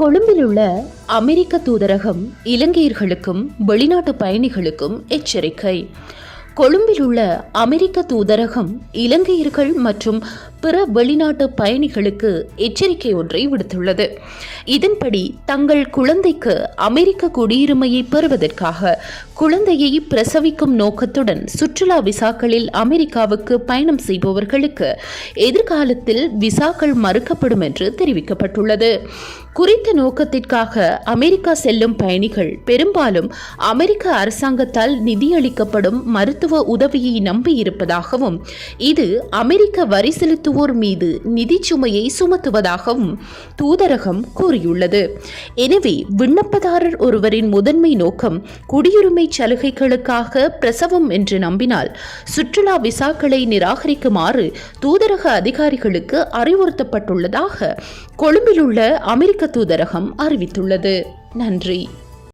கொழும்பில் உள்ள அமெரிக்க தூதரகம் இலங்கையர்களுக்கும் வெளிநாட்டு பயணிகளுக்கும் எச்சரிக்கை. கொழும்பில் உள்ள அமெரிக்க தூதரகம் இலங்கையர்கள் மற்றும் பிற வெளிநாட்டு பயணிகளுக்கு எச்சரிக்கை ஒன்றை விடுத்துள்ளது. இதன்படி தங்கள் குழந்தைக்கு அமெரிக்க குடியுரிமையை பெறுவதற்காக குழந்தையை பிரசவிக்கும் நோக்கத்துடன் சுற்றுலா விசாக்களில் அமெரிக்காவுக்கு பயணம் செய்பவர்களுக்கு எதிர்காலத்தில் விசாக்கள் மறுக்கப்படும் என்று தெரிவிக்கப்பட்டுள்ளது. குறித்த நோக்கத்திற்காக அமெரிக்கா செல்லும் பயணிகள் பெரும்பாலும் அமெரிக்க அரசாங்கத்தால் நிதியளிக்கப்படும் மருத்துவ உதவியை நம்பியிருப்பதாகவும் இது அமெரிக்க வரி செலுத்துவோர் மீது நிதி சுமையை சுமத்துவதாகவும் தூதரகம் கூறியுள்ளது. எனவே விண்ணப்பதாரர் ஒருவரின் முதன்மை நோக்கம் குடியுரிமை சலுகைகளுக்காக பிரசவம் என்று நம்பினால் சுற்றுலா விசாக்களை நிராகரிக்குமாறு தூதரக அதிகாரிகளுக்கு அறிவுறுத்தப்பட்டுள்ளதாக கொழும்பில் உள்ள அமெரிக்க தூதரகம் அறிவித்துள்ளது. நன்றி.